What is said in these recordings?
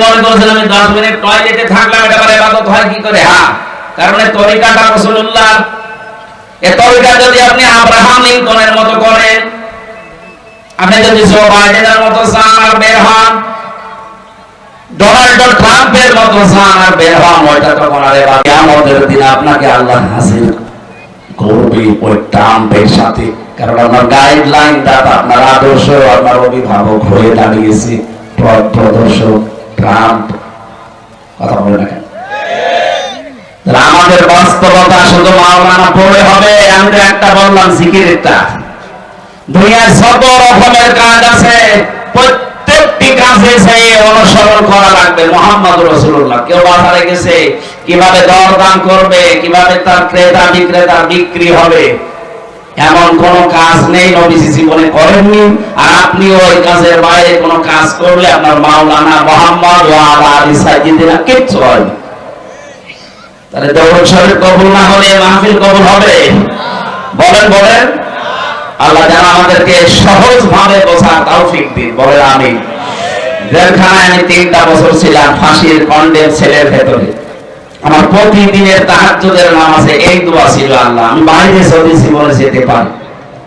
মনে মিনিট টয়লেটে থাকলাম এটা এবাদত হয় কি করে? হ্যাঁ কারণ তরিকাটা রসুল্লাহ এ তরিকা যদি আপনি আব্রাহাম মতো করেন, আপনি যদি জো বাইডেনের মতো চান আর বের হন, ডোনাল্ড ট্রাম্পের মতো চান আর বের হন, ওইটা দিন আপনাকে আল্লাহ করবে ওই ট্রাম্পের সাথে। কারণ গাইডলাইন দাতা আপনার আদর্শ আপনার অভিভাবক হয়ে দাঁড়িয়েছে। পথ প্রদর্শক ট্রাম্প কথা বলে আমাদের বাস্তবতা শুধু মাওলানা পড়ে হবে একটা বললাম দুনিয়ার রকমের কাজ আছে, প্রত্যেকটি কাজে সেই অনুসরণ করা লাগবে। মোহাম্মদ রসুল্লাহ কেউ বাজারে গেছে, কীভাবে দরদাম করবে, কীভাবে তার ক্রেতা বিক্রেতা বিক্রি হবে এমন কোন কাজ নেই, নবীজি জীবনে করেননি। আর আপনি ওই কাজের বাইরে কোন কাজ করলে আপনার মাওলানা মোহাম্মদ আলী সাইদিনা কিচ্ছু হয় তাহলে দৌড় শরীর কবুল না হলে মাহফিল কবুল হবে? বলেন বলেন। আল্লাহ যেন আমাদেরকে সহজ ভাবে বোঝার তৌফিক দিন। বলে আমি জেলখানায় আমি তিনটা বছর ছিলাম, ফাঁসির কন্ডেম ছেলের ভেতরে। আমার প্রতিদিনের তাহাজ্জুদের নামাজে এই দোয়া ছিল আল্লাহ। আমি বাইরে যদি জীবনে যেতে পারি।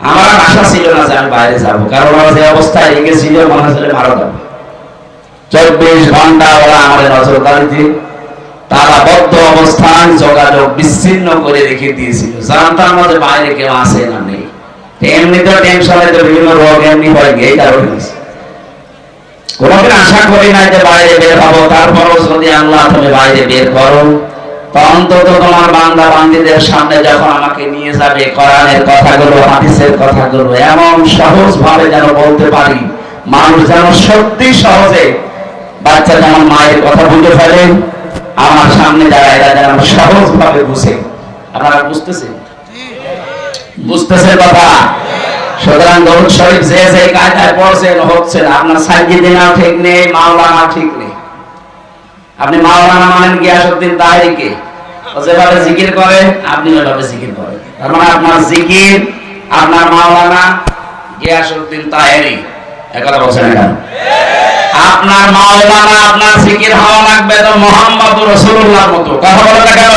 আমার আশা ছিল না যে আমি বাইরে যাব, কারণ আমার যে অবস্থায় রেখেছিল মনে হচ্ছিল মারা যাব। চব্বিশ ঘণ্টা ওরা আমাদের নজরদারিতে তারা বদ্ধ অবস্থান যোগাযোগ বিচ্ছিন্ন করে রেখে দিয়েছিল। জানতাম যে বাইরে কেউ আসে না নেই। এমনিতে টেনশনে তো বিভিন্ন রোগ এমনি হয় গিয়ে এই কারণে। কোনোদিন আশা করি না যে বাইরে বের হব তারপরও যদি আল্লাহ তুমি বাইরে বের করো অন্তত তোমার বান্দা বান্দিদের সামনে যখন আমাকে নিয়ে যাবে কোরআনের কথাগুলো হাদিসের কথাগুলো এমন সহজ ভাবে যেন বলতে পারি মানুষ যেন সত্যি সহজে বাচ্চা যেমন মায়ের কথা বুঝে ফেলে আমার সামনে যারা এরা যেন সহজ ভাবে বুঝে। আপনারা বুঝতেছেন? বুঝতেছে কথা? সুতরাং দরুদ শরীফ যে যে কায়দায় পড়ছেন হচ্ছে না। আপনার সাইজিদিনাও ঠিক নেই, মাওলানা ঠিক নেই। আপনি মাওলানা মানেন গিয়াসউদ্দিন তাহেরিকে যেভাবে জিকির করে, আপনি ওইভাবে জিকির করেন। তার মানে আপনার জিকির, আপনার মাওলানা গিয়াসউদ্দিন তাহেরি। একথা বলছেন না আপনার মাওলানা, আপনার জিকির হওয়া লাগবে তো মোহাম্মদ রসুল্লাহর মতো। কথা বলেন না কেন?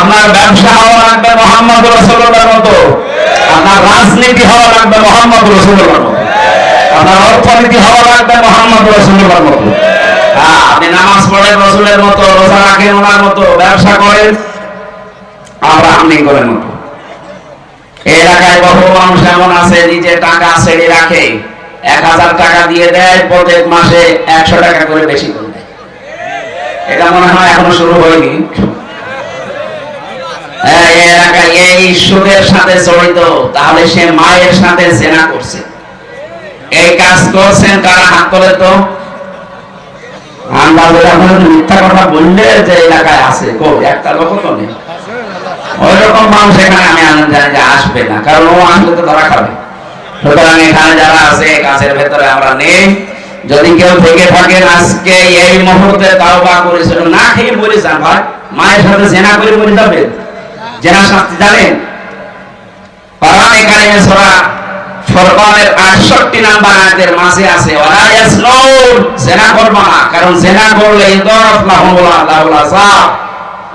আপনার ব্যবসা হওয়া লাগবে মোহাম্মদ রসুল্লাহর মতো। আপনার রাজনীতি হওয়া লাগবে মোহাম্মদ রসুল্লাহর মতো। আপনার অর্থনীতি হওয়া লাগবে মোহাম্মদ রসুল্লাহর মতো। হ্যাঁ, আপনি নামাজ পড়েন রসুলের মতো রোজা রাখেন ওনার মতো ব্যবসা করেন আমরা করেন মতো। এলাকায় বহু মানুষ এমন আছে নিজে টাকা ছেড়ে রাখে এক হাজার টাকা দিয়ে দেয় প্রত্যেক মাসে একশো টাকা করে বেশি করে দেয়। এটা মনে হয় এখনও শুরু হয়নি। হ্যাঁ, এই সুদের সাথে তাহলে সে মায়ের এই কাজ আসবে না, কারণ ও আসলে তো ধরা খাবে। সুতরাং এখানে যারা আছে কাছের ভেতরে আমরা নেই। যদি কেউ থেকে থাকেন আজকে এই মুহূর্তে তাওবা করেছিল না খেয়ে মরে যান ভাই। মায়ের সাথে জেনা করে মরে যাবেন। জেনা শাস্তি জানেন? কোরআনে কারিমে সূরা ফুরকানের 68 নাম্বার আয়াতের মাঝে আছে, ওয়ালা ইয়াসনুন জেনা করবা না কারণ জেনা করলে ইদরাফ লাহুল আযাবুল আযাব।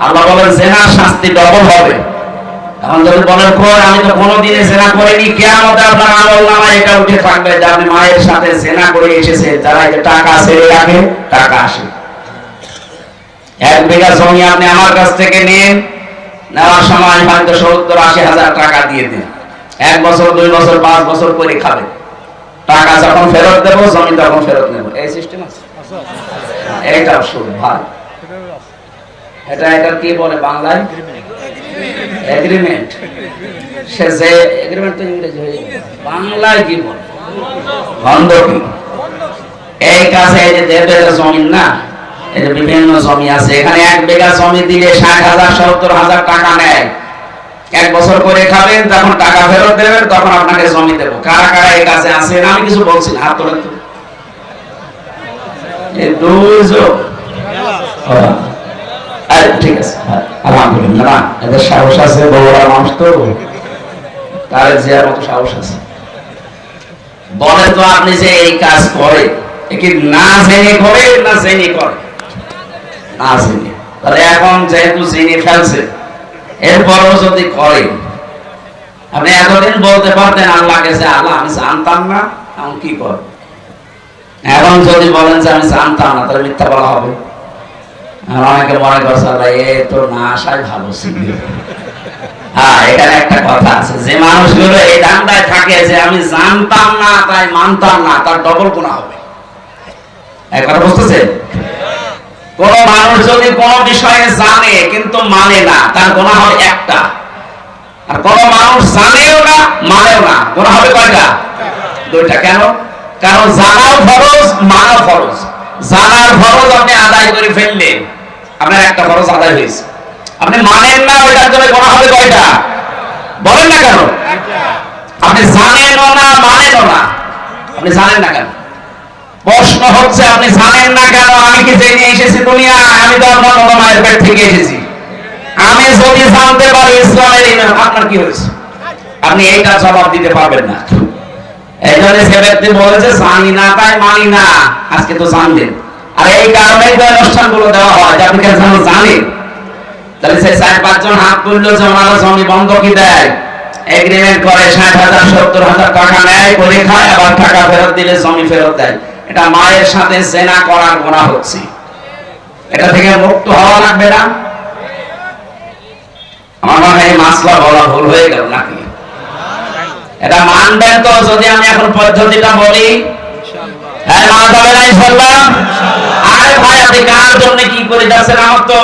আল্লাহ বলেন, জেনা শাস্তি ডবল হবে। এখন যদি আমি তো জেনা করিনি, কিয়ামতে আপনার আমল নামায় এটা উঠে থাকবে যে মায়ের সাথে জেনা করে এসেছে যারা টাকা ছেড়ে রাখে, টাকা আসে। এক বিঘা জমি আপনি আমার কাছ থেকে নিন নেওয়ার সময় হয়তো সত্তর আশি হাজার টাকা দিয়ে দিন। এক বছর, দুই বছর, পাঁচ বছর করে খাবে। টাকা যখন ফেরত দেবো, জমি তখন ফেরত নেব। এই সিস্টেম আছে? এইটা সুদ ভাই। এটা এটা কি বলে বাংলায়? এগ্রিমেন্ট সে যে এগ্রিমেন্ট তো ইংরেজি হয়ে বাংলায় কি বলে? বন্ধকি এই কাছে এই যে দেবের জমি না এই বিভিন্ন জমি আছে। এখানে এক বিঘা জমি দিলে ষাট হাজার সত্তর হাজার টাকা নেয়। এক বছর করে খাবেন যখন টাকা ফেরত দেবেন তখন আপনাকে জমি দেবো। কারা কারা এই কাছে আছেন আমি কিছু বলছি হাত তোলেন হ্যাঁ। হ্যাঁ, এদের বলে তো। আপনি যে এই কাজ করে কি না জেনে করে না জেনে করে? না তাহলে এখন যেহেতু জেনে ফেলছে, এরপরও যদি করে, আপনি এতদিন বলতে পারতেন আল্লাহ কাছে, আল্লাহ, আমি জানতাম না, এখন কি কর? এখন যদি বলেন যে, আমি জানতাম না, তাহলে মিথ্যা বলা হবে। আর অনেকে মনে করছে, আল্লাহ, এ তো না আসাই ভালো ছিল। হ্যাঁ এখানে একটা কথা আছে, যে মানুষগুলো এই ধান্দায় থাকে যে, আমি জানতাম না, তাই মানতাম না, তার ডবল গুণা হবে। একবার বুঝতেছেন? কোন মানুষ যদি কোন বিষয়ে জানে কিন্তু মানে না তার গোনা হবে একটা। আর কোন মানুষ জানেও না মানেও না। গোনা হবে কয়টা? দুইটা। কেন? কারণ জানাও ফরজ মানাও ফরজ। জানার ফরজ আপনি আদায় করে ফেললেন। আপনার একটা ফরজ আদায় হয়েছে। আপনি মানেন না ওইটার জন্য গোনা হবে কয়টা? বলেন না কেন? আপনি জানেনও না মানেনও না। আপনি জানেন না কেন? প্রশ্ন হচ্ছে, আপনি জানেন না কেন? আমি কি জেনে এসেছি দুনিয়ায়? আমি তো আপনার বাবা মায়ের পেট থেকে এসেছি। আমি যদি জানতে পারি ইসলামের ইমান আপনার কি হয়েছে? আপনি এইটা জবাব দিতে পারবেন না। এই জন্য সে ব্যক্তি বলেছে, জানি না তাই মানি না। আজকে তো জানলেন। আর এই কারণেই তো অনুষ্ঠানগুলো দেওয়া হয়, যে আপনি কেন জানেন? তাহলে সে চার পাঁচজন হাত তুললো যে ওনারা জমি বন্ধকি দেয়? এগ্রিমেন্ট করে ষাট হাজার, সত্তর হাজার টাকা নেয় করে খায়, আবার টাকা ফেরত দিলে জমি ফেরত দেয়। এটা মায়ের সাথে জেনা করার গোনা হচ্ছে। এটা থেকে মুক্ত হওয়া লাগবে না। আমার মনে হয় মাসলা বলা ভুল হয়ে গেল নাকি? এটা মানবেন তো, যদি আমি এখন পদ্ধতিটা বলি। হ্যাঁ ভাই, আপনি কার জন্য কি আমার তো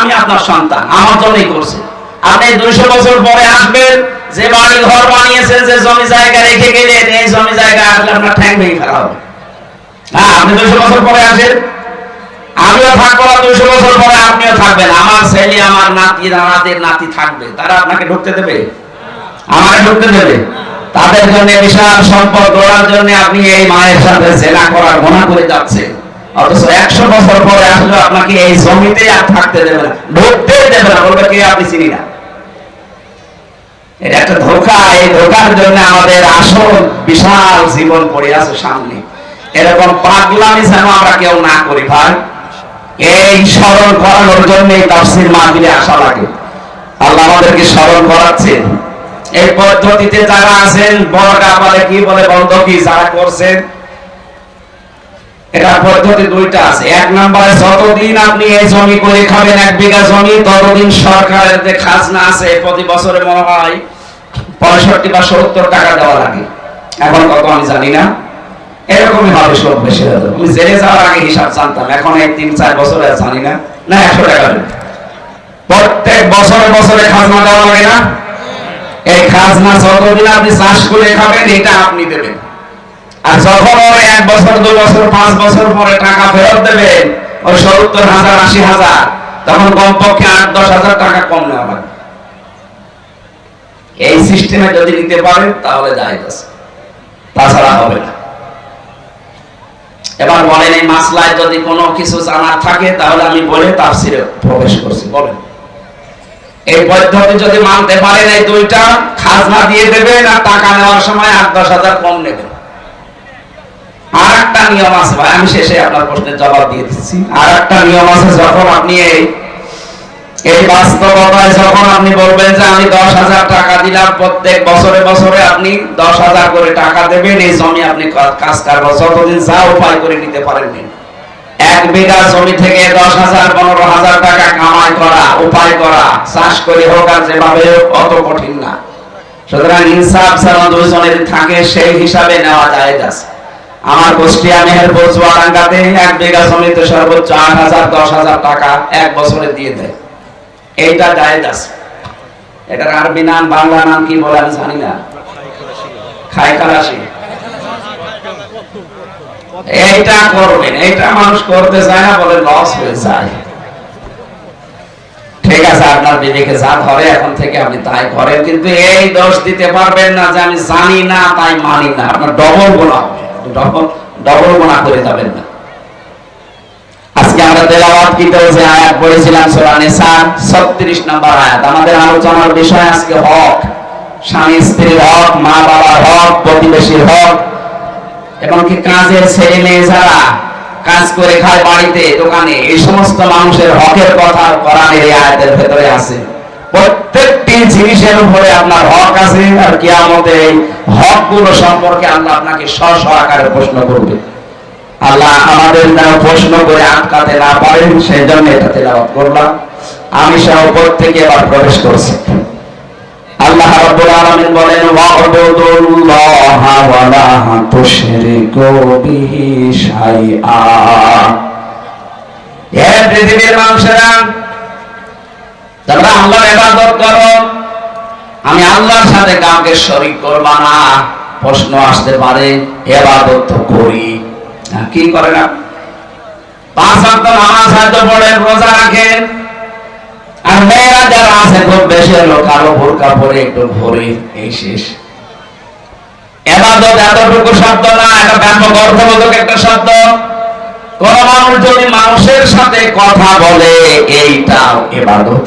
আমি আপনার সন্তান আমার জন্যই করছেন আপনি দুইশো বছর পরে আসবেন। যে বাড়ি ঘর বানিয়েছেন যে জমি জায়গা রেখে গেলেন এই জমি জায়গা আপনার ঠ্যাং ভেঙে ফেলা হবে। হ্যাঁ আপনি দুইশো বছর পরে আসেন। আমিও থাকব না দুইশো বছর পরে আপনিও থাকবেন। আমার ছেলে, আমার নাতি নাতির নাতি থাকবে। তারা আপনাকে ঢুকতে দেবে? আমাকে ঢুকতে দেবে? তাদের জন্য বিশাল সম্পদ গড়ার জন্য আপনি এই মায়ের সাথে জেনা করার গোনা করে যাচ্ছেন। অথচ একশো বছর পরে আসলে আপনাকে এই জমিতে আর থাকতে দেবে না ঢুকতে দেবে না। বলবে, কে আপনি চিনি না? এটা একটা ধোকা, এই ধোকার জন্য আমাদের আসল বিশাল জীবন পড়ে আছে সামনে। এরকম পাগলামি যেন আমরা কেউ না করি ভাই। এই স্মরণ করানোর জন্য তাফসির মাহফিলে আসা লাগে। আল্লাহ আমাদেরকে স্মরণ করাচ্ছেন এই পদ্ধতিতে যারা আছেন বড় কাপালে কি বলে বন্ধ কি, যারা করছেন এটা পদ্ধতি দুইটা আছে। এক নম্বরে, যতদিন আপনি এই জমি করে খাবেন, এক বিঘা জমি, ততদিন সরকারের যে খাজনা আছে, প্রতি বছরে মনে হয় পঁয়ষট্টি বা সত্তর টাকা দেওয়া লাগে। এখন কত আমি জানি না। এরকমই হবে সব বেশি আমি জেলে যাওয়ার আগে হিসাব জানতাম। এখন এই তিন, চার বছরে জানি না। না, একশো টাকা প্রত্যেক বছরে বছরে খাজনা দেওয়া লাগে না। এই খাজনা যতদিন আপনি চাষ করে খাবেন, এটা আপনি দেবেন। আর যখন ওর এক বছর দুই বছর, পাঁচ বছর পরে টাকা ফেরত ওই সত্তর হাজার, আশি হাজার, তখন কমপক্ষে আট, দশ হাজার টাকা কম নেওয়া এই সিস্টেমে যদি নিতে পারেন, তাহলে তাছাড়া হবে না। এবার বলেন, এই মাসলায় যদি কোনো কিছু জানার থাকে, তাহলে আমি বলে তাফসিরে প্রবেশ করছি। বলেন। এই পদ্ধতি যদি মানতে পারেন, এই দুইটা খাজনা দিয়ে দেবেন, আর টাকা নেওয়ার সময় আট, দশ হাজার কম নেবেন। আর নিয়ম আছে ভাই, আমি শেষে আপনার প্রশ্নের জবাব দিয়ে দিচ্ছি। নিয়ম আছে, যখন আপনি এই এই বাস্তবতায় যখন আপনি বলবেন যে আমি দশ হাজার টাকা দিলাম, প্রত্যেক বছরে বছরে আপনি দশ হাজার করে টাকা দেবেন, এই জমি আপনি কাজ কারবার, যতদিন যা উপায় করে নিতে পারেন নিন। এক বিঘা জমি থেকে দশ হাজার, পনেরো হাজার টাকা কামাই করা, উপায় করা, চাষ করে হোক আর যেভাবে অত কঠিন না। সুতরাং ইনসাফ ছাড়া দুজনের থাকে, সেই হিসাবে নেওয়া যায় আছে আমার কুষ্টিয়া মেহেরপুর চুয়াডাঙ্গাতে এক বিঘা জমিতে সর্বোচ্চ আট হাজার, দশ হাজার টাকা এক বছরে দিয়ে দেয়। এইটা জায়েজ আছে। এটার আরবি নাম, বাংলা নাম কি বলে আমি জানি না। এইটা করবেন, এইটা মানুষ করতে চায় না বলে লস হয়ে যায়। ঠিক আছে, আপনার বিবেকে যা ধরে এখন থেকে আপনি তাই করেন, কিন্তু এই দোষ দিতে পারবেন না যে আমি জানি না, তাই মানি না। আপনার ডবল গোনা হবে ডবল গোনা করে যাবেন না। আজকে আমরা তেলাওয়াত কিতে যে আয়াত পড়েছিলাম সূরা নিসা 36 নম্বর আয়াত। আমাদের আলোচনার বিষয় আজকে হক। স্বামী, স্ত্রীর হক, মা বাবার হক, প্রতিবেশীর হক, এমনকি কাজের ছেলে মেয়ে যারা কাজ করে খায় বাড়িতে, দোকানে, এই সমস্ত মানুষের হকের কথা কোরআনের আয়াতের ভেতরে আছে। প্রত্যেকটি জিনিসের উপরে আপনার হক আছে, আর কিয়ামতে এই হকগুলো সম্পর্কে আল্লাহ আপনাকে স্ব আকারে প্রশ্ন করবে। আল্লাহ আমাদের যেন প্রশ্ন করে আটকাতে না পারেন সেই জন্য এটা তেলাওয়াত করলাম। আমি সহ প্রত্যেকে এবার প্রবেশ করছি। আল্লাহ রাব্বুল আলামিন বলেন, ওয়া'বুদুল্লাহা ওয়া লা তুশরিকু বিহি শাইআ। হে পৃথিবীর মানুষেরা তোমরা আল্লাহর ইবাদত করো। আমি আল্লাহর সাথে কাউকে শরীক করবা না। প্রশ্ন আসতে পারে, ইবাদত তো করি। কি করে না? পাঁচ নামাজ পড়েন রোজা রাখেন। আর মেয়েরা যারা আছে, খুব বেশি পরে একটু ঘোরে এই শেষ এবাদত এতটুকু শব্দ না, এটা ব্যাপক অর্থবোধক একটা শব্দ। কোন মানুষ যদি মানুষের সাথে কথা বলে, এইটাও এবাদত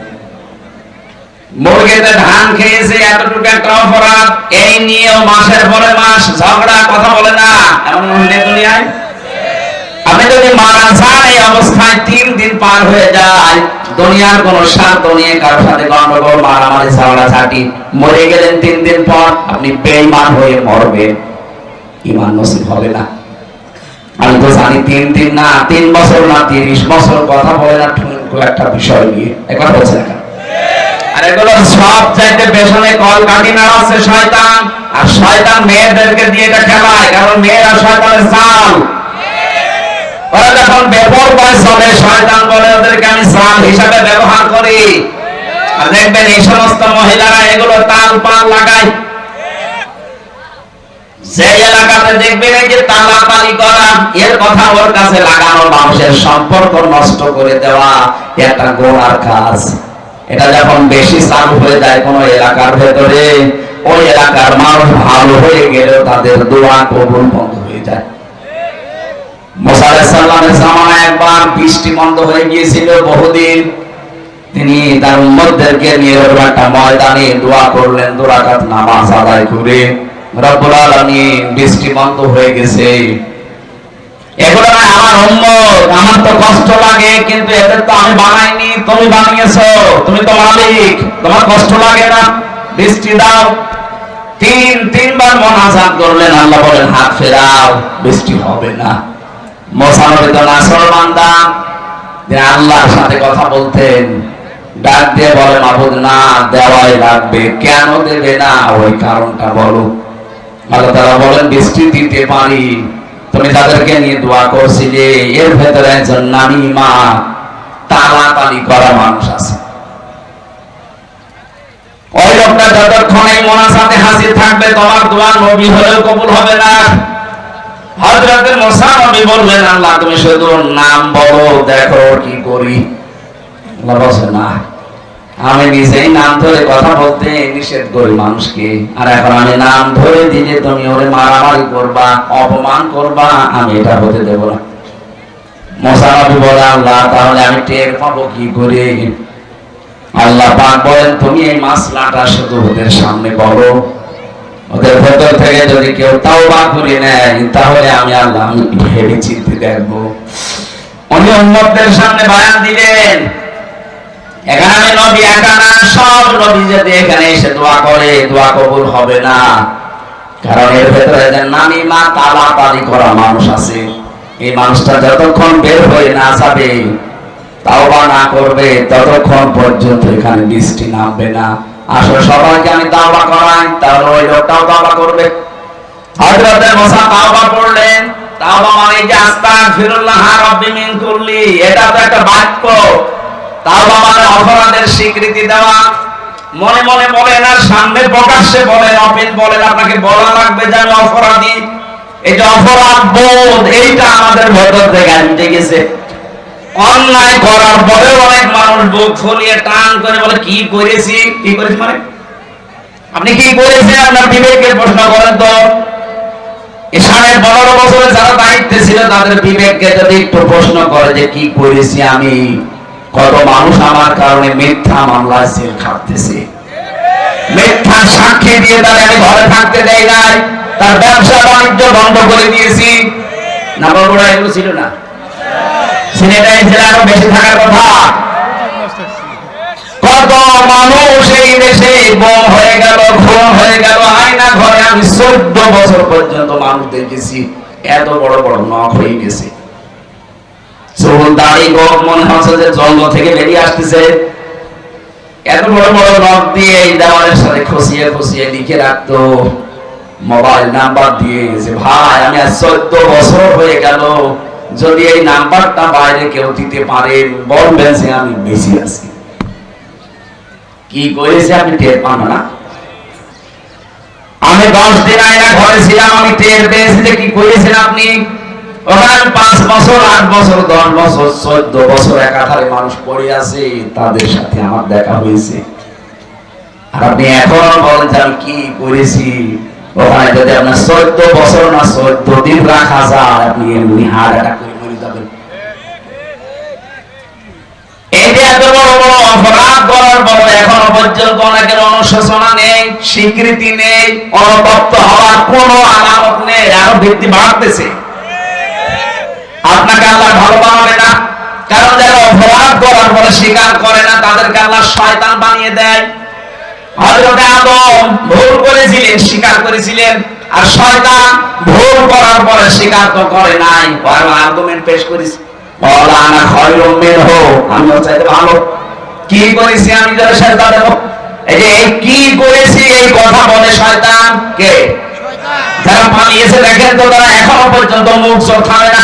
মুরগিতে ধান খেয়েছে, এতটুকু একটা অপরাধ। এই নিয়েও মাসের পরে মাস ঝগড়া, কথা বলে না। এমন দুনিয়ায়? আপনি যদি মারা যান, এই অবস্থায় তিন দিন পার হয়ে যায়। দুনিয়ার কোন নিয়ে কারোর সাথে মারামারি, ঝগড়া, ঝাঁটি মরে গেলেন তিন দিন পর, আপনি হয়ে মরবেন। ইমান নসিব হবে না। আমি তো জানি তিন দিন না, তিন বছর না, তিরিশ বছর কথা বলে না একটা বিষয় নিয়ে। একবার বলছে না? আর এগুলো সব চাইতে পেছনে কল কাটি নাড়াচ্ছে শয়তান। আর শয়তান মেয়েদেরকে দিয়ে এটা খেলায়, কারণ মেয়েরা শয়তানের চাল। ওরা যখন বেপরবায় চলে শয়তান বলে ওদেরকে আমি চাল হিসাবে ব্যবহার করি। আর দেখবেন এই সমস্ত মহিলারা এগুলো তাল পাল যে এলাকাতে দেখবেন যে করা, এর কথা ওর কাছে লাগানো মানুষের সম্পর্ক নষ্ট করে দেওয়া একটা গোড়ার কাজ। এটা যখন বেশি চালু হয়ে যায় কোন এলাকার ভেতরে, ওই এলাকার মানুষ ভালো হয়ে গেলেও তাদের দোয়া কবুল বন্ধ হয়ে যায়। বহুদিন। তিনি তার দোয়া করলেন করে। বৃষ্টি বন্ধ হয়ে গেছে। এগুলো আমার উম্মত আমার তো কষ্ট লাগে, কিন্তু এদের তো আমি বানাইনি, তুমি বানিয়েছো, তুমি তো মালিক, তোমার কষ্ট লাগে না। বৃষ্টি দাও। তিন, তিনবার মোনাজাত করলেন, আল্লাহ বলেন, হাত ফেরাও, বৃষ্টি হবে না। মোসানবী তো নাসর বান্দা। তিনি আল্লাহর সাথে কথা বলতেন। ডাক দিয়ে বলে মাহবুদ না, দেওয়াই লাগবে। কেন দেবে না? ওই কারণটা বলো। আল্লাহ তারা বলেন, বৃষ্টি দিতে পারি তুমি তাদেরকে নিয়ে দোয়া করছিলে। এর ভেতরে একজন নানি মা তালাতালি করা মানুষ আছে। ওই লোকটা যতক্ষণ এই হাজির থাকবে, তোমার দোয়া নবী হলেও কবুল হবে না। হযরতে মুসা নবী বললেন, আল্লাহ তুমি শুধু নাম বলো, দেখো কি করি। না। আমি নিজেই নাম ধরে কথা বলতে নিষেধ করি মানুষকে। আর এখন আমি নাম ধরে দিলে তুমি ওরে মারামারি করবা, অপমান করবা, আমি এটা হতে দেব না। বলে, আল্লাহ, তাহলে আমি টের পাবো কি করে? আল্লাহ পাক বলেন, তুমি এই মাসলাটা শুধু ওদের সামনে বলো ওদের ভেতর থেকে যদি কেউ তাও বা করে নেয়, তাহলে আমি আল্লাহ ভেবে চিন্তে দেখব। উনি উম্মতদের সামনে বয়ান দিলেন। এখানে নবী একা সব নবী যদি এখানে এসে দোয়া করে, দোয়া কবুল হবে না। কারণ এর ভেতরে যে নামি মা তালা তালি করা মানুষ আছে। এই মানুষটা যতক্ষণ বের হয়ে না যাবে তাও বা না করবে, ততক্ষণ পর্যন্ত এখানে বৃষ্টি নামবে না। আসলে সবাইকে আমি দাওয়া করাই, তাহলে ওই লোকটাও দাওয়া করবে। হযরতে মুসা তাওবা পড়লেন তাওবা মানে যে আস্তাগফিরুল্লাহ রাব্বি মিন কুল্লি, এটা তো একটা বাক্য। তাওবা মানে অপরাধের স্বীকৃতি দেওয়া। মনে মনে বলেন, আর সামনে প্রকাশ্যে বলেন অপিল বলেন, আপনাকে বলা লাগবে যে আমি অপরাধী। এই যে অপরাধ বোধ, এইটা আমাদের ভেতর থেকে আনতে গেছে। অন্যায় করার পরেও অনেক মানুষ বুক ফুলিয়ে টান করে বলে, কি করেছি? কি করেছি মানে? আপনি কি করেছেন? আপনার বিবেককে প্রশ্ন করেন তো। সাড়ে পনেরো বছরে যারা দায়িত্বে ছিল, তাদের বিবেককে যদি একটু প্রশ্ন করে যে, কি করেছি আমি? কত মানুষ আমার কারণে মিথ্যা মামলায় জেল খাটতেছে। মিথ্যা সাক্ষী দিয়ে তাহলে আমি ঘরে থাকতে দেই নাই। তার ব্যবসা বাণিজ্য বন্ধ করে দিয়েছি। না বড় এগুলো ছিল না। সিনেটাই ছিল আরও বেশি থাকার কথা। কত মানুষ এই দেশে বম হয়ে গেল, খুন হয়ে গেল, আয়না ঘরে আমি চোদ্দ বছর পর্যন্ত মানুষ দেখেছি। এত বড় বড় নখ হয়ে গেছে। চুল দাড়ি গোপ মনে হচ্ছে যে জঙ্গল থেকে বেরিয়ে আসতেছে। এত বড় বড় নখ দিয়ে এই দেওয়ালের সাথে খসিয়ে খসিয়ে লিখে রাখতো। মোবাইল নাম্বার দিয়ে যে, ভাই, আমি আজ চোদ্দ বছর হয়ে গেল। যদি এই নাম্বারটা বাইরে কেউ দিতে পারেন বলবেন যে আমি বেশি আছি। কি করেছে আপনি টের পান না। আমি দশ দিন আয়না ঘরে আমি টের পেয়েছি যে কি করেছেন আপনি। ওখানে পাঁচ বছর, আট বছর, দশ বছর, চোদ্দ বছর একাধারে মানুষ পড়ে আছে, তাদের সাথে আমার দেখা হয়েছে। আর আপনি বলেন যে আমি কি করেছি? ওখানে যদি আপনার চোদ্দ বছর না চোদ্দ দিন রাখা যায়, আপনি এমনি হার করে মরে যাবেন। স্বীকৃতি নেই, অনুতপ্ত হওয়ার কোনো আলামত নেই, আরও বৃদ্ধি বাড়তেছে। আপনাকে আল্লাহ ভালো বানাবে না। কারণ যারা অপরাধ করার পরে স্বীকার করে না তাদেরকে আল্লাহ শয়তান বানিয়ে দেয়। হযরতে আদম ভুল করেছিলেন স্বীকার করেছিলেন আর শয়তান ভুল করার পরে স্বীকার তো করে নাই। বড় আর্গুমেন্ট পেশ করেছে। বলা আনা খয়রুম মিনহু আমি চাইতে ভালো। কি করেছি আমি যারা সেজদা দেব এই যে এই কি করেছি এই কথা বলে শয়তান কে? যারা পালিয়েছে দেখেন তো তারা এখনও পর্যন্ত মুখ চোখ থামে না।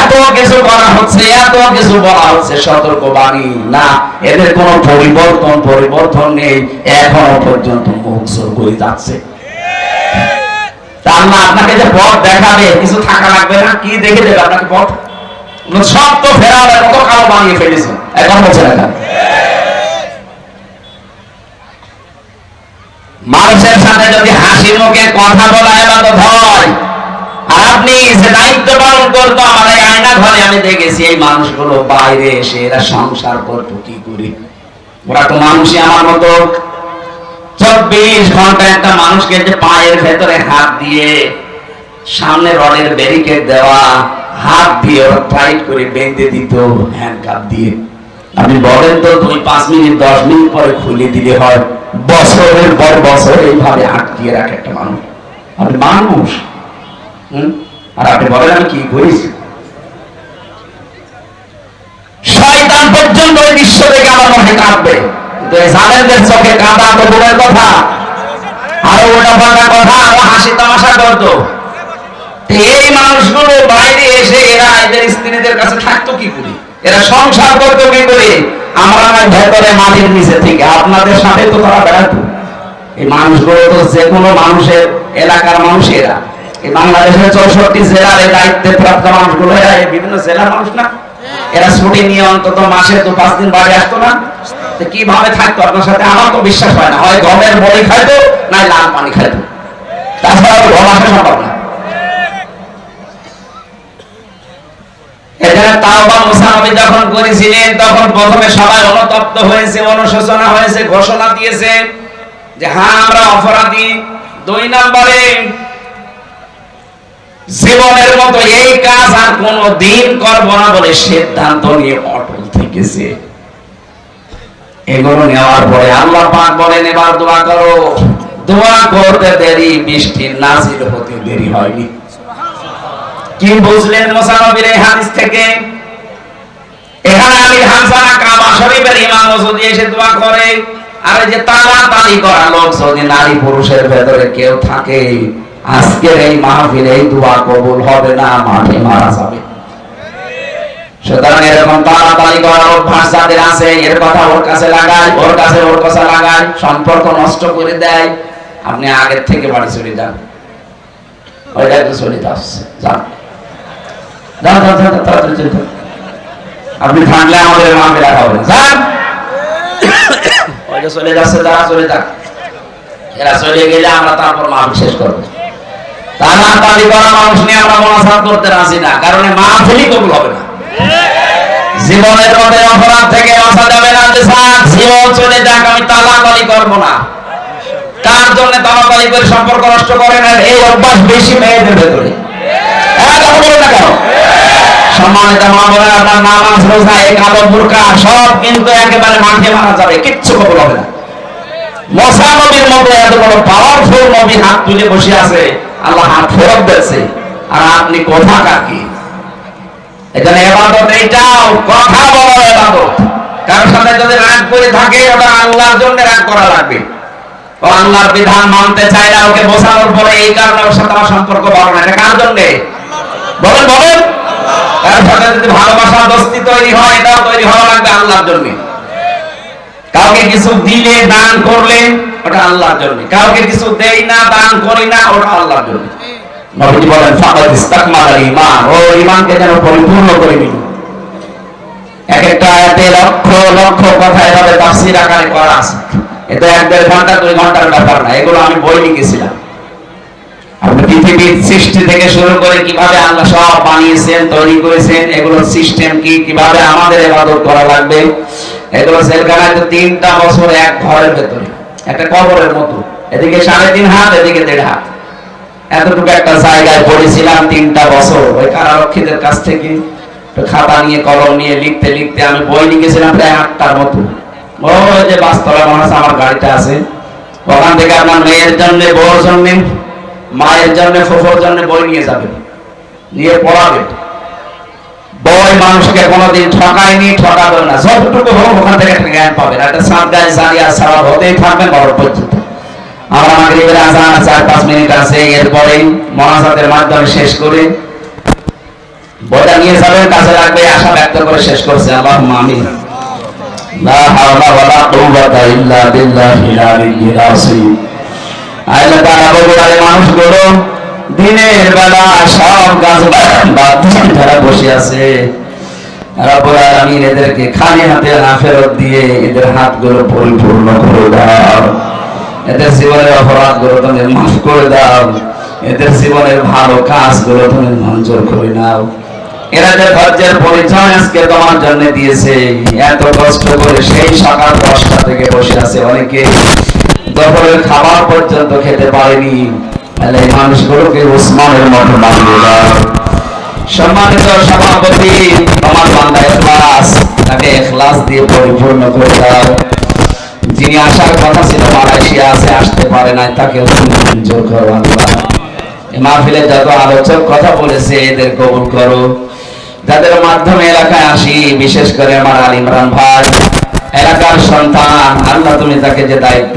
এত কিছু করা হচ্ছে, এত কিছু বলা হচ্ছে সতর্ক বাণী না। এদের পরিবর্তন পরিবর্তন নেই। এখনও পর্যন্ত করে যাচ্ছে। তার না আপনাকে যে পথ দেখাবে, কিছু থাকা লাগবে না। কি দেখে দেবে আপনাকে পথ? সব তো ফেরাবে কত কালো বানিয়ে ফেলেছে। এখন বলছে না মানুষের সাথে যদি হাসি মুখে কথা বলা হয় আর আপনি যে দায়িত্ব পালন করতো আয়না ঘরে আমি দেখেছি এই মানুষগুলো বাইরে এসে এরা সংসার করতো কি ওরা তো মানুষই আমার মতো। চব্বিশ ঘণ্টা একটা মানুষকে যে পায়ের ভেতরে হাত দিয়ে সামনে ব্যারিকেড দেওয়া, হাত দিয়ে ওরা টাইট করে বেঁধে দিত হ্যান্ড কাপ দিয়ে। আপনি বলেন তো, দুই, পাঁচ মিনিট, দশ মিনিট পরে খুলে দিলে হয়। বছরের পর বছর এইভাবে আটকিয়ে রাখে একটা মানুষ। আপনি মানুষ? আর আপনি বলেন, আমি কি করেছি শয়তান পর্যন্ত দেখে আমার কাঁদবে। কিন্তু এই চোখে কাঁদা তো কথা। আরও ওটা কথা হাসি তামাশা করতো। এই মানুষগুলো বাইরে এসে, এরা এদের স্ত্রীদের কাছে থাকতো কি করে? এরা সংসার করতো কি করে? আমরা নয় ভেতরে মাটির নিচে থেকে, আপনাদের সাথে তো তারা বেড়াতো। এই মানুষগুলো তো যে কোনো মানুষের, এলাকার মানুষেরা। বাংলাদেশের চৌষট্টি জেলার এই দায়িত্বে প্রাপ্ত মানুষগুলো বিভিন্ন জেলার মানুষ না। এরা ছুটি নিয়ে অন্তত মাসে তো পাঁচ দিন বাড়ি আসতো না। কীভাবে থাকতো? আপনার সাথে আমার তো বিশ্বাস হয় না। হয় গমের বড়ি খাইতো না লাল পানি খাইতো। ঘোষণা দিয়েছে যে হ্যাঁ আমরা অপরাধী। দুই নম্বরে জীবনের মতো এই কাজ আর কোনো দিন করব না বলে সিদ্ধান্ত নিয়ে অটল থেকেছে। এগুলো নেওয়ার পরে আল্লাহ পাক বলেন, এবার দোয়া করো। দোয়া করতে দেরি, বৃষ্টি নাজিল হতে দেরি হয়নি। কি বুঝলেন মোসানবীর এই হাদিস থেকে? এখানে আমি হাসানা কাবা শরীফের ইমাম যদি এসে দোয়া করে, আর যে তালা তালি করা লোক যদি নারী পুরুষের ভেতরে কেউ থাকে আজকের এই মাহফিলে, এই দোয়া কবুল হবে না, মাঠে মারা যাবে। সুতরাং এরকম তাড়াতাড়ি করার অভ্যাস যাদের আছে, এর কথা ওর কাছে লাগায় ওর কাছে ওর কথা লাগায় সম্পর্ক নষ্ট করে দেয়। আপনি আগের থেকে বাড়ি চলে যান। ওইটা একটু চলে যাচ্ছে যান। যান যান যান তাড়াতাড়ি চলে যান আপনি থাকলে আমাদের মাকে রাখা হবে যান। ওইটা চলে যাচ্ছে যারা চলে যাক। এরা চলে গেলে আমরা তারপর মা শেষ করব। তাড়াতাড়ি করা মানুষ নিয়ে আমরা মনাসাত করতে রাজি না কারণ মা কবুল হবে না। জীবনের মধ্যে অপরাধ থেকে বাঁচা যাবে না যে স্যার জীবন চলে যাক আমি তালাতালি করব না। তার জন্য তালাতালি করে সম্পর্ক নষ্ট করেন আর এই অভ্যাস বেশি মেয়েদের ভেতরে। হ্যাঁ, বলুন? সম্মানিত মা বলে আপনার নামাজ রোজা এই কালো বুরকা সব কিন্তু একেবারে মাঠে মারা যাবে কিচ্ছু কবুল হবে না। মশা নবীর মতো এত বড় পাওয়ারফুল নবী হাত তুলে বসে আছে। আল্লাহ হাত ফেরত দিয়েছে। আর আপনি কথা কাকি? এখানে এবাদত এইটাও, কথা বলার এবাদত। কারোর সাথে যদি রাগ করে থাকে ওটা আল্লাহর জন্য রাগ করা লাগবে। ও আল্লাহর বিধান মানতে চায় না, ওকে বোঝানোর পরে এই কারণে ওর সাথে সম্পর্ক ভালো না। এটা কার জন্য? বলেন বলেন। কারোর সাথে যদি ভালোবাসা, দোস্তি তৈরি হয় এটাও তৈরি হওয়া লাগবে আল্লাহর জন্য। কাউকে কিছু দিলে, দান করলে ওটা আল্লাহর জন্য। কাউকে কিছু দেই না, দান করি না, ওটা আল্লাহর জন্য। নবীজি বলেন, ফাকাদ ইস্তাকমাল ঈমান। ও ঈমানকে যেন পরিপূর্ণ করে নিল। এক একটা আয়াতে লক্ষ লক্ষ কথা এভাবে তাফসীর আকারে করা আছে। এটা এক দেড় ঘণ্টা, দুই ঘণ্টার ব্যাপার না, এগুলো আমি বই লিখেছিলাম আপনি পৃথিবীর সৃষ্টি থেকে শুরু করে কীভাবে আল্লাহ সব বানিয়েছেন, তৈরি করেছেন এগুলো সিস্টেম কি, কীভাবে আমাদের ইবাদত করা লাগবে? এগুলো সেলখানায় তো তিনটা বছর এক ঘরের ভেতরে। একটা কবরের মতো। এদিকে সাড়ে তিন হাত, এদিকে দেড় হাত। এতটুকু একটা জায়গায় পড়েছিলাম তিনটা বছর। ওই কারারক্ষীদের কাছ থেকে খাতা নিয়ে, কলম নিয়ে লিখতে লিখতে আমি বই লিখেছিলাম প্রায় আটটার মতো। ওই যে বাস্তলা মনে হচ্ছে আমার গাড়িতে আছে। ওখান থেকে আপনার মেয়ের জন্য, বউর জন্য, মায়ের জন্য, ফুফোর জন্য বই নিয়ে যাবে। নিয়ে পড়াবে। বই মানুষকে কোনোদিন ঠকায়নি, ঠকাবে না। যতটুকু হোক ওখান থেকে একটা জ্ঞান পাবেন একটা সাত গায়ে জারিয়া ছাড়া হতেই থাকবেন বড় পর্যন্ত। আমরা মাগরিবের আজান চার পাঁচ মিনিট আছে এরপরে মনাজাতের মাধ্যমে শেষ করে বইটা নিয়ে যাবেন, কাজে লাগবে, আশা ব্যক্ত করে শেষ করছে। আল্লাহ মামি লা হাওলা ওয়ালা কুওয়াতা ইল্লা বিল্লাহিল আলিয়্যিল আযীম। আল্লাহ তাআলা বগুড়ার মানুষগুলো দিনের বেলা সব কাজ বাদ বসে আছে। এদেরকে খালি হাতে না ফেরত দিয়ে এদের হাতগুলো পরিপূর্ণ করে দাও। এদের জীবনের তুমি মাফ করে দাও। এদের জীবনের ভালো তুমি মঞ্জুর করে নাও। এরা যে ধৈর্যের পরিচয় আজকে তোমার জন্য দিয়েছে, এত কষ্ট করে সেই সকাল দশটা থেকে বসে আছে। অনেকে দুপুরের খাবার পর্যন্ত খেতে পারেনি। তাহলে এই মানুষগুলোকে উসমানের দাও। সম্মানিত সভাপতি, আমার বান্দা এখলাস তাকে এখলাস দিয়ে পরিপূর্ণ করে দাও। যিনি আসার কথা ছিল মালয়েশিয়া আছে, আসতে পারে নাই করো মাহফিলে যত আলোচক কথা বলেছে, এদের কবুল করো। যাদের মাধ্যমে এলাকায় আসি, বিশেষ করে আমার আল ইমরান ভাই, এলাকার সন্তান, আল্লাহ তুমি তাকে যে দায়িত্ব